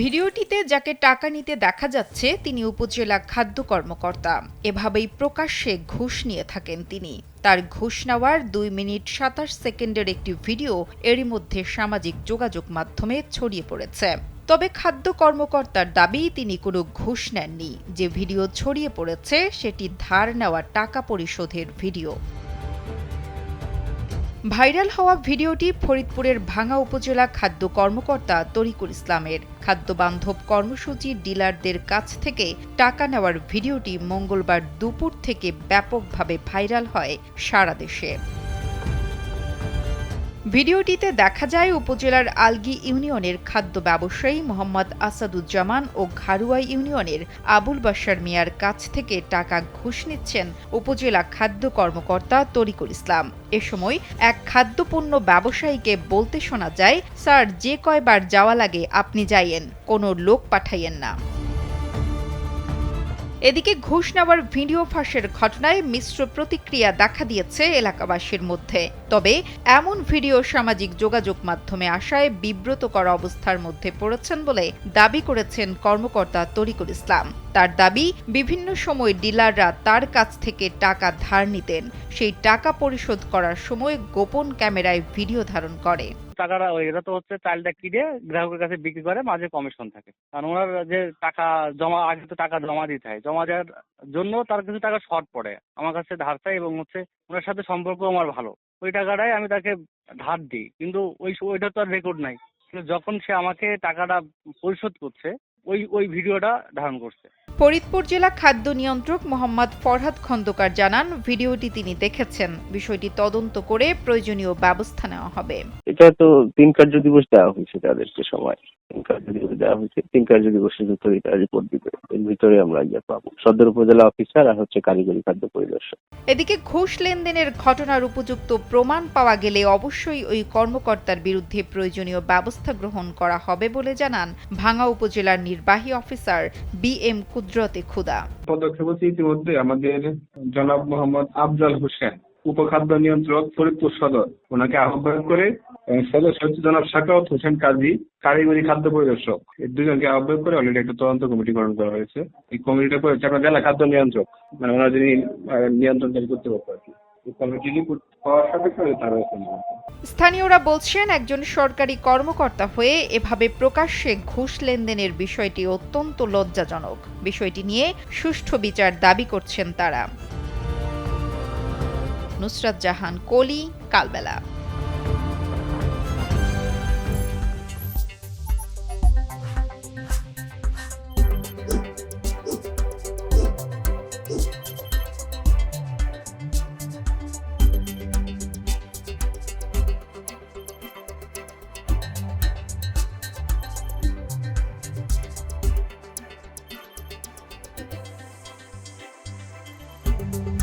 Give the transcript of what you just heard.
ভিডিওটিতে যাকে টাকা নিতে দেখা যাচ্ছে, তিনি উপজেলা খাদ্য কর্মকর্তা। এভাবেই প্রকাশ্যে ঘুষ নিয়ে থাকেন তিনি। তার ঘুষ নেওয়ার দুই মিনিট সাতাশ সেকেন্ডের একটি ভিডিও এরই মধ্যে সামাজিক যোগাযোগ মাধ্যমে ছড়িয়ে পড়েছে। তবে খাদ্য কর্মকর্তার দাবি, তিনি কোনো ঘুষ নেননি। যে ভিডিও ছড়িয়ে পড়েছে, সেটি ধার নেওয়া টাকা পরিশোধের ভিডিও। ভাইরাল হওয়া ভিডিওটি ফরিদপুরের ভাঙা উপজেলা খাদ্য কর্মকর্তা তরিকুল ইসলামের। খাদ্য বান্ধব কর্মসূচি ডিলারদের কাছ থেকে টাকা নেওয়ার ভিডিওটি মঙ্গলবার দুপুর থেকে ব্যাপকভাবে ভাইরাল হয় সারা দেশে। ভিডিওটিতে দেখা যায় উপজেলার আলগি ইউনিয়নের খাদ্য ব্যবসায়ী মোহাম্মদ আসাদুজ্জামান ও ঘারুয়া ইউনিয়নের আবুল বাশার মিয়ার কাছ থেকে টাকা ঘুষ নিচ্ছেন উপজেলা খাদ্য কর্মকর্তা তরিকুল ইসলাম। এ সময় এক খাদ্যপণ্য ব্যবসায়ীকে বলতে শোনা যায়, স্যার, যে কয়বার যাওয়া লাগে আপনি যাইয়েন, কোনো লোক পাঠাইয়েন না। এদিকে ঘুষ নেওয়ার ভিডিও ফাঁসের ঘটনায় মিশ্র প্রতিক্রিয়া দেখা দিয়েছে এলাকাবাসীর মধ্যে। তবে এমন ভিডিও সামাজিক যোগাযোগ মাধ্যমে আসায় বিব্রতকর অবস্থার মধ্যে পড়েছেন বলে দাবি করেছেন কর্মকর্তা তরিকুল ইসলাম। তার দাবি, বিভিন্ন সময় ডিলাররা তার কাছ থেকে টাকা ধার নিতেন। সেই টাকা পরিশোধ করার সময় গোপন ক্যামেরায় ভিডিও ধারণ করে। টাকাটা এরা তো হচ্ছে চালটা কিনে গ্রাহকের কাছে বিক্রি করে, মাঝে কমিশন থাকে। কারণ ওনার যে টাকা জমা, আগে তো টাকা জমা দিতে হয়। জমা দেওয়ার জন্য তার কিছু টাকা শর্ট পড়ে। আমার কাছে ধার চাই এবং হচ্ছে ওনার সাথে সম্পর্ক আমার ভালো। ওই টাকাটাই আমি তাকে ধার দিই। কিন্তু ওই ওইটা তো আর রেকর্ড নাই। যখন সে আমাকে টাকাটা পরিশোধ করছে, ওই ওই ভিডিওটা ধারণ করছে। ফরিদপুর জেলা খাদ্য নিয়ন্ত্রক মোহাম্মদ ফরহাদ খন্দকার জানান ভিডিওটি তিনি দেখেছেন। বিষয়টি তদন্ত করে প্রয়োজনীয় ব্যবস্থা নেওয়া হবে। এটা তো তিন কার্য দিবস দেওয়া হয়েছে তাদেরকে সময়। তিন কার্য দিবস দেওয়া হয়েছে তিন কার্য দিবসের ভিতরে এটা রিপোর্ট দিবে এর ভিতরে আমরা ইয়ে পাবো। সদর উপজেলা অফিসার আর হচ্ছে কারিগরি খাদ্য পরিদর্শক। এদিকে ঘুষ লেনদেনের ঘটনার উপযুক্ত প্রমাণ পাওয়া গেলে অবশ্যই ওই কর্মকর্তার বিরুদ্ধে প্রয়োজনীয় ব্যবস্থা গ্রহণ করা হবে বলে জানান ভাঙ্গা উপজেলার নির্বাহী অফিসার বি এম কুদরতে খুদা পদক্ষেপ হচ্ছে ইতিমধ্যে আমাদের জনাব মোহাম্মদ আফজাল হোসেন, উপখাদ্য নিয়ন্ত্রক ফরিদপুর সদর। ওনাকে আহ্বান করে সদস্য হচ্ছে জনাব সাকাওয়াত হোসেন কাজী, কারিগরি খাদ্য পরিদর্শক। এই দুজনকে আহ্বান করে অলরেডি একটা তদন্ত কমিটি গঠন করা হয়েছে। এই কমিটিটা করেছে আপনার জেলা খাদ্য নিয়ন্ত্রক মানে ওনার যিনি নিয়ন্ত্রণকারী কর্তৃপক্ষ আর কি স্থানীয়রা বলছেন, একজন সরকারি কর্মকর্তা হয়ে এভাবে প্রকাশ্যে ঘুষ লেনদেনের বিষয়টি অত্যন্ত লজ্জাজনক। বিষয়টি নিয়ে সুষ্ঠু বিচার দাবি করছেন তারা। নুসরাত জাহান, কলি, কালবেলা। Bye.